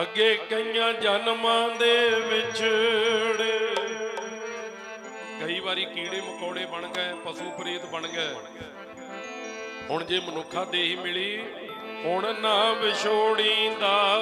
ਅੱਗੇ ਕਈਆਂ ਜਨਮਾਂ ਦੇ ਵਿਛੜੇ। ਕਈ ਵਾਰੀ ਕੀੜੇ ਮਕੌੜੇ ਬਣ ਗਏ, ਪਸ਼ੂ ਪ੍ਰੇਤ ਬਣ ਗਏ। ਹੁਣ ਜੇ ਮਨੁੱਖਾ ਦੇਹੀ ਮਿਲੀ, ਹੁਣ ਨਾ ਵਿਛੋੜੀ ਦਾ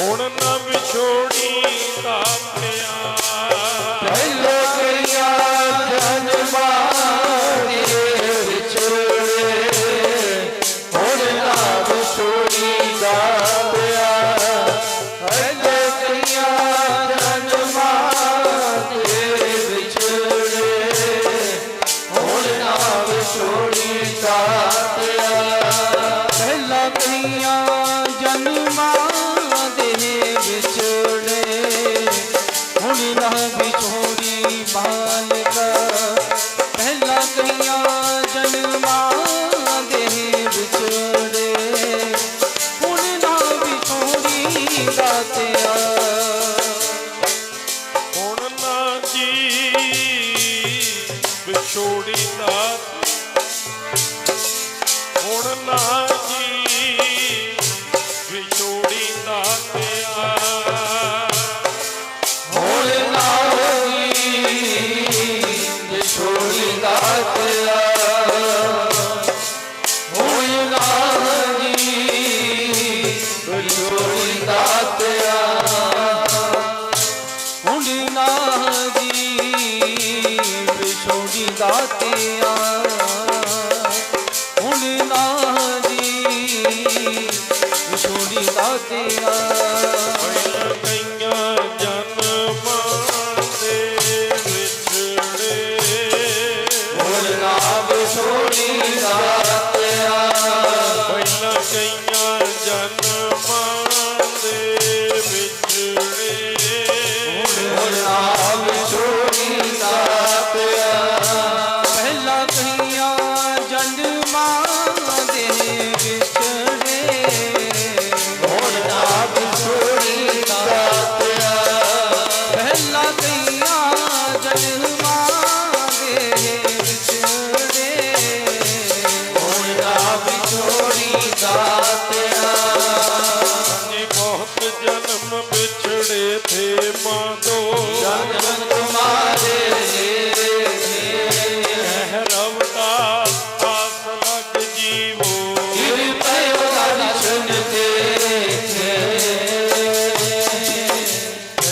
ਹੁਣ ਨਾ ਵਿਛੋੜੀ ਛੋੜੀ ਨਾ ਹੁਣ ਨਾ ਹੁਣ ਜੀ ਸੁਣੀ ਛੋੜੀ ਦਾਤਿਆ Mother.